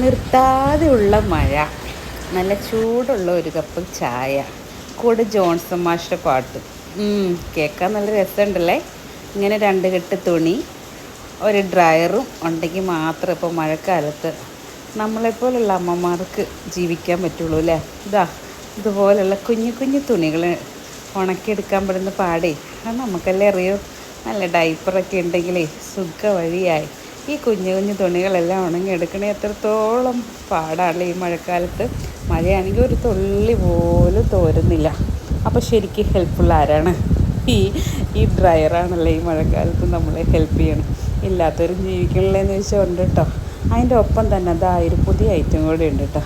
നിർത്താതെയുള്ള മഴ. നല്ല ചൂടുള്ള ഒരു കപ്പ് ചായ. കൂടെ ജോൺസൺ മാഷിന്റെ പാട്ട്. കേൾക്കാൻ നല്ല രസമുണ്ടല്ലേ? ഇങ്ങനെ രണ്ട് കെട്ട് തുണി ഒരു ഡ്രയറും ഉണ്ടെങ്കിൽ മാത്രം ഇപ്പോൾ മഴക്കാലത്ത് നമ്മളെപ്പോലുള്ള അമ്മമാർക്ക് ജീവിക്കാൻ പറ്റുള്ളൂ അല്ലേ? ഇതാ ഇതുപോലുള്ള കുഞ്ഞു കുഞ്ഞു തുണികൾ ഉണക്കിയെടുക്കാൻ പെടുന്ന പാടേ. അത് നമുക്കല്ലേ അറിയൂ? നല്ല ഡൈപ്പറൊക്കെ ഉണ്ടെങ്കിലേ സുഖ വഴിയായി ഈ കുഞ്ഞു കുഞ്ഞു തുണികളെല്ലാം ഉണങ്ങിയെടുക്കണേ എത്രത്തോളം പാടാണല്ലേ ഈ മഴക്കാലത്ത്. മഴയാണെങ്കിൽ ഒരു തുള്ളി പോലും തോരുന്നില്ല. അപ്പോൾ ശരിക്കും ഹെൽപ്ഫുൾ ആരാണ്? ഈ ഈ ഡ്രയറാണല്ലേ ഈ മഴക്കാലത്ത് നമ്മളെ ഹെൽപ്പ് ചെയ്യണം. ഇല്ലാത്തവരും ജീവിക്കണില്ലേന്ന് ഉണ്ട് കേട്ടോ അതിന്റെ ഒപ്പം തന്നെ അതാ ഒരു പുതിയ ഐറ്റം കൂടെ ഉണ്ട് കേട്ടോ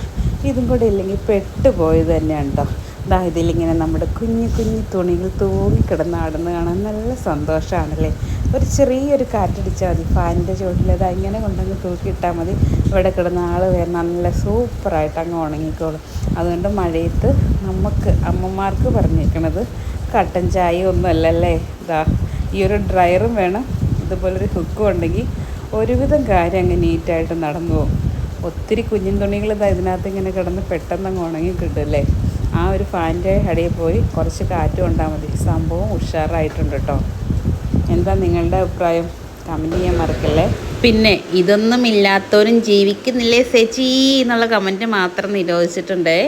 ഇതും കൂടെ ഇല്ലെങ്കിൽ പെട്ടുപോയത് തന്നെയാണ് കേട്ടോ ദാ ഇതിലിങ്ങനെ നമ്മുടെ കുഞ്ഞു കുഞ്ഞു തുണികൾ തൂങ്ങിക്കിടന്ന് ആടുന്ന കാണാൻ നല്ല സന്തോഷമാണല്ലേ ഒരു ചെറിയൊരു കാറ്റടിച്ചാൽ മതി. ഫാനിന്റെ ചുവട്ടിൽ അത് ഇങ്ങനെ കൊണ്ടങ്ങ് തൂക്കിയിട്ടാൽ മതി. ഇവിടെ കിടന്ന ആൾ നല്ല സൂപ്പറായിട്ട് അങ്ങ് ഉണങ്ങിക്കോളും. അതുകൊണ്ട് മഴയത്ത് നമുക്ക് അമ്മമാർക്ക് പറഞ്ഞിരിക്കണത് കട്ടൻ ചായ ഒന്നും അല്ലല്ലേ? ഇതാ ഈ ഒരു ഡ്രയറും വേണം. ഇതുപോലൊരു ഹുക്കും ഉണ്ടെങ്കിൽ ഒരുവിധം കാര്യം അങ്ങ് നീറ്റായിട്ട് നടന്നു പോകും. ഒത്തിരി കുഞ്ഞിൻ തുണികൾ ഇതാ ഇതിനകത്ത് ഇങ്ങനെ കിടന്ന് പെട്ടെന്ന് അങ്ങ് ഉണങ്ങി കിട്ടുമല്ലേ? ആ ഒരു ഫാനിന്റെ അടിയിൽ പോയി കുറച്ച് കാറ്റ് കൊണ്ടാൽ മതി. സംഭവം ഉഷാറായിട്ടുണ്ട് കേട്ടോ. എന്താ നിങ്ങളുടെ അഭിപ്രായം? കമന്റ് ചെയ്യാൻ മറക്കല്ലേ? പിന്നെ ഇതൊന്നും ഇല്ലാത്തവരും ജീവിക്കുന്നില്ലേ സെച്ചി? എന്നുള്ള കമന്റ് മാത്രം നിരോധിച്ചിട്ടുണ്ടേ.